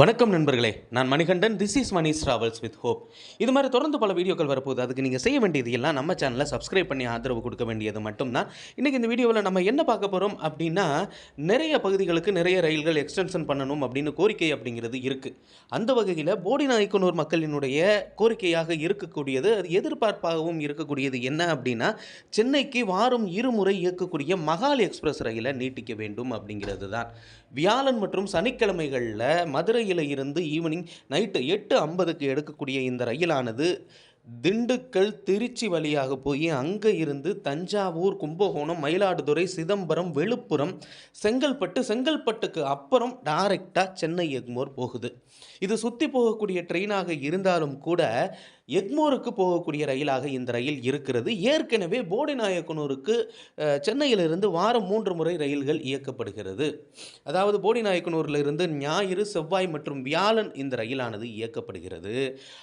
வணக்கம் நண்பர்களே. நான் Manikandan. This is Mani's travels with hope இது மாதிரி தொடர்ந்து பல வீடியோக்கள் வரப்போகுது. அதுக்கு நீங்கள் செய்ய வேண்டியது எல்லாம் நம்ம சேனலை சப்ஸ்கிரைப் பண்ணி ஆதரவு கொடுக்க வேண்டியது மட்டும்தான். இன்றைக்கி இந்த வீடியோவில் நம்ம என்ன பார்க்க போகிறோம் அப்படின்னா நிறைய பகுதிகளுக்கு நிறைய ரயில்கள் எக்ஸ்டென்ஷன் பண்ணணும் அப்படின்னு கோரிக்கை அப்படிங்கிறது இருக்குது அந்த வகையில் போடி நாயக்கனூர் மக்களினுடைய கோரிக்கையாக இருக்கக்கூடியது அது எதிர்பார்ப்பாகவும் இருக்கக்கூடியது என்ன அப்படின்னா சென்னைக்கு வாரம் இருமுறை இயக்கக்கூடிய மகால் எக்ஸ்பிரஸ் ரயிலை நீட்டிக்க வேண்டும் அப்படிங்கிறது தான் வியாழன் மற்றும் சனிக்கிழமைகளில் மதுரை மதுரையில் இருந்து ஈவினிங் நைட்டு எட்டு ஐம்பதுக்கு எடுக்கக்கூடிய இந்த ரயிலானது திண்டுக்கல் திருச்சி வழியாக போய் அங்கே இருந்து தஞ்சாவூர் கும்பகோணம் மயிலாடுதுறை சிதம்பரம் விழுப்புரம் செங்கல்பட்டு செங்கல்பட்டுக்கு அப்புறம் டைரெக்டாக சென்னை எக்மோர் போகுது. இது சுற்றி போகக்கூடிய ட்ரெயினாக இருந்தாலும் கூட எக்மோருக்கு போகக்கூடிய ரயிலாக இந்த ரயில் இருக்கிறது. ஏற்கனவே போடிநாயக்கனூருக்கு சென்னையிலிருந்து வாரம் மூன்று முறை ரயில்கள் இயக்கப்படுகிறது. அதாவது போடிநாயக்கனூரிலிருந்து ஞாயிறு செவ்வாய் மற்றும் வியாழன் இந்த ரயிலானது இயக்கப்படுகிறது.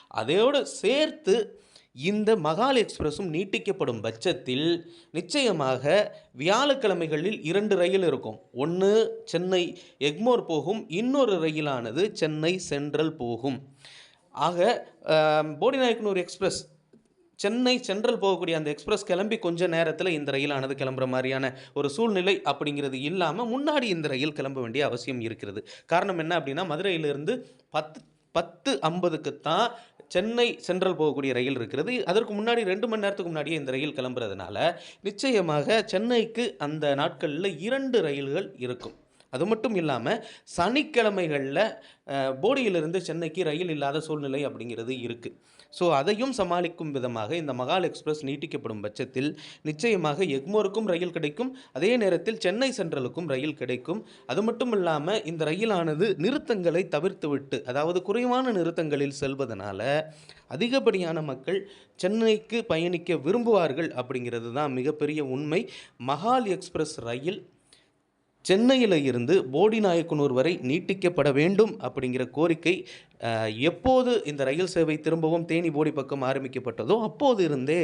அதோடு சேர்த்து இந்த மகால் எக்ஸ்பிரஸும் நீட்டிக்கப்படும் பட்சத்தில் நிச்சயமாக வியாழக்கிழமைகளில் இரண்டு ரயில் இருக்கும். ஒன்று சென்னை எக்மோர் போகும் இன்னொரு ரயிலானது சென்னை சென்ட்ரல் போகும். ஆக போடிநாயக்கனூர் எக்ஸ்பிரஸ் சென்னை சென்ட்ரல் போகக்கூடிய அந்த எக்ஸ்பிரஸ் கிளம்பி கொஞ்ச நேரத்தில் இந்த ரயிலானது கிளம்புற மாதிரியான ஒரு சூழ்நிலை அப்படிங்கிறது இல்லாமல் முன்னாடி இந்த ரயில் கிளம்ப வேண்டிய அவசியம் இருக்கிறது. காரணம் என்ன அப்படின்னா மதுரையிலிருந்து பத்து பத்து ஐம்பதுக்கு தான் சென்னை சென்ட்ரல் போகக்கூடிய ரயில் இருக்கிறது. அதற்கு முன்னாடி ரெண்டு மணி நேரத்துக்கு முன்னாடியே இந்த ரயில் கிளம்புறதுனால நிச்சயமாக சென்னைக்கு அந்த நாட்களில் இரண்டு ரயில்கள் இருக்கும். அது மட்டும் இல்லாமல் சனிக்கிழமைகளில் போடியிலிருந்து சென்னைக்கு ரயில் இல்லாத சூழ்நிலை அப்படிங்கிறது இருக்குது ஸோ அதையும் சமாளிக்கும் விதமாக இந்த மகால் எக்ஸ்பிரஸ் நீட்டிக்கப்படும் பட்சத்தில் நிச்சயமாக எக்மோருக்கும் ரயில் கிடைக்கும். அதே நேரத்தில் சென்னை சென்ட்ரலுக்கும் ரயில் கிடைக்கும். அது மட்டும் இல்லாமல் இந்த ரயிலானது நிறுத்தங்களை தவிர்த்துவிட்டு அதாவது குறைவான நிறுத்தங்களில் செல்வதனால அதிகப்படியான மக்கள் சென்னைக்கு பயணிக்க விரும்புவார்கள் அப்படிங்கிறது தான் மிகப்பெரிய உண்மை. மகால் எக்ஸ்பிரஸ் ரயில் சென்னையில் இருந்து போடிநாயக்கனூர் வரை நீட்டிக்கப்பட வேண்டும் அப்படிங்கிற கோரிக்கை எப்போது இந்த ரயில் சேவை திரும்பவும் தேனி போடி பக்கம் ஆரம்பிக்கப்பட்டதோ அப்போது இருந்தே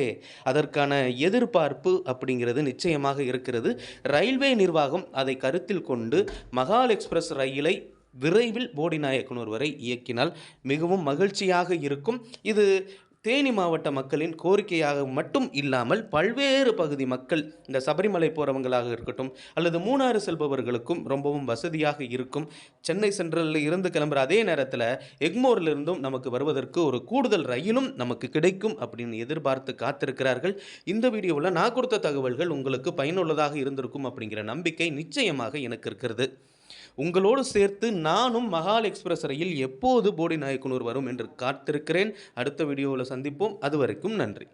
அதற்கான எதிர்பார்ப்பு அப்படிங்கிறது நிச்சயமாக இருக்கிறது. ரயில்வே நிர்வாகம் அதை கருத்தில் கொண்டு மகால் எக்ஸ்பிரஸ் ரயிலை விரைவில் போடிநாயக்கனூர் வரை இயக்கினால் மிகவும் மகிழ்ச்சியாக இருக்கும். இது தேனி மாவட்ட மக்களின் கோரிக்கையாக மட்டும் இல்லாமல் பல்வேறு பகுதி மக்கள் இந்த சபரிமலை போகிறவங்களாக இருக்கட்டும் அல்லது மூணாறு செல்பவர்களுக்கும் ரொம்பவும் வசதியாக இருக்கும். சென்னை சென்ட்ரலில் இருந்து கிளம்புற அதே நேரத்தில் எக்மோரில் இருந்தும் நமக்கு வருவதற்கு ஒரு கூடுதல் ரயிலும் நமக்கு கிடைக்கும் அப்படின்னு எதிர்பார்த்து காத்திருக்கிறார்கள். இந்த வீடியோவில் நான் கொடுத்த தகவல்கள் உங்களுக்கு பயனுள்ளதாக இருந்திருக்கும் அப்படிங்கிற நம்பிக்கை நிச்சயமாக எனக்கு இருக்கிறது. உங்களோடு சேர்த்து நானும் மகால் எக்ஸ்பிரஸ் ரயில் எப்போது போடி நாயக்கனூர் வரும் என்று காத்திருக்கிறேன். அடுத்த வீடியோவில் சந்திப்போம். அது வரைக்கும் நன்றி.